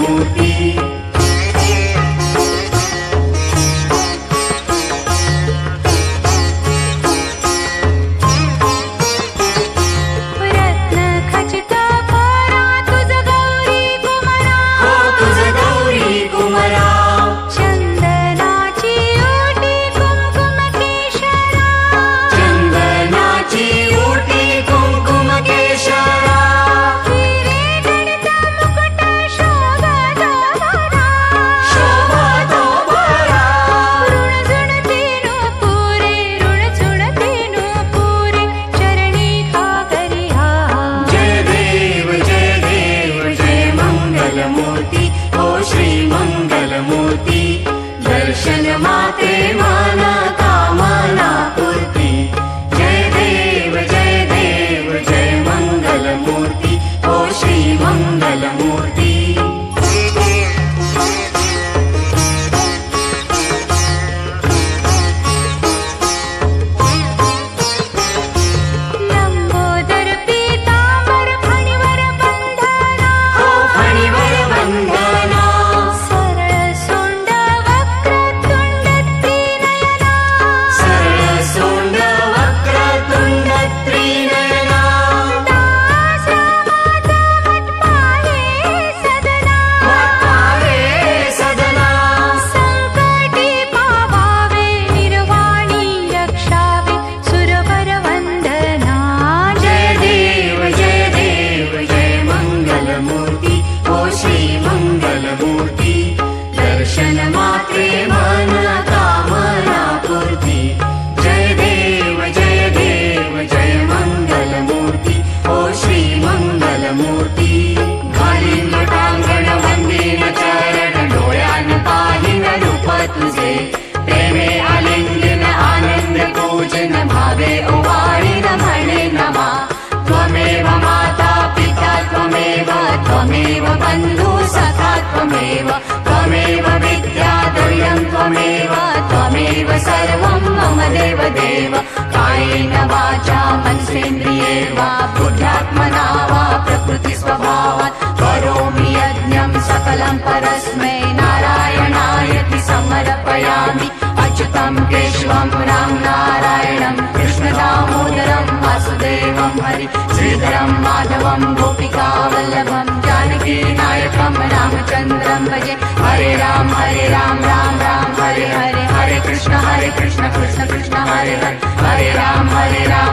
मूर्ति శ్రీమంగళమూర్తి. त्वमेव माता पिता त्वमेव त्वमेव बन्धु सखा त्वमेव त्वमेव विद्या दैयं त्वमेव त्वमेव सर्वं मम देव देव कायेन वाचा मनसेन्द्रिये वा बुद्ध्यात्मना वा प्रकृतिस्वभावात्। करोमि यज्ञं सकलं परस्मै नारायणायति समर्पयामि। अच्युतं केशवं रां नारायणं कृष्णदामोदरं वासुदेवं हरि। श्रीधरं माधवं गोपिकावल्लभं। जानकीनायकं रामचन्द्रं भजे। हरे राम हरे राम राम राम, हरे हरे। हरे कृष्ण हरे कृष्ण कृष्ण कृष्ण, हरे हरे। हरे राम हरे राम।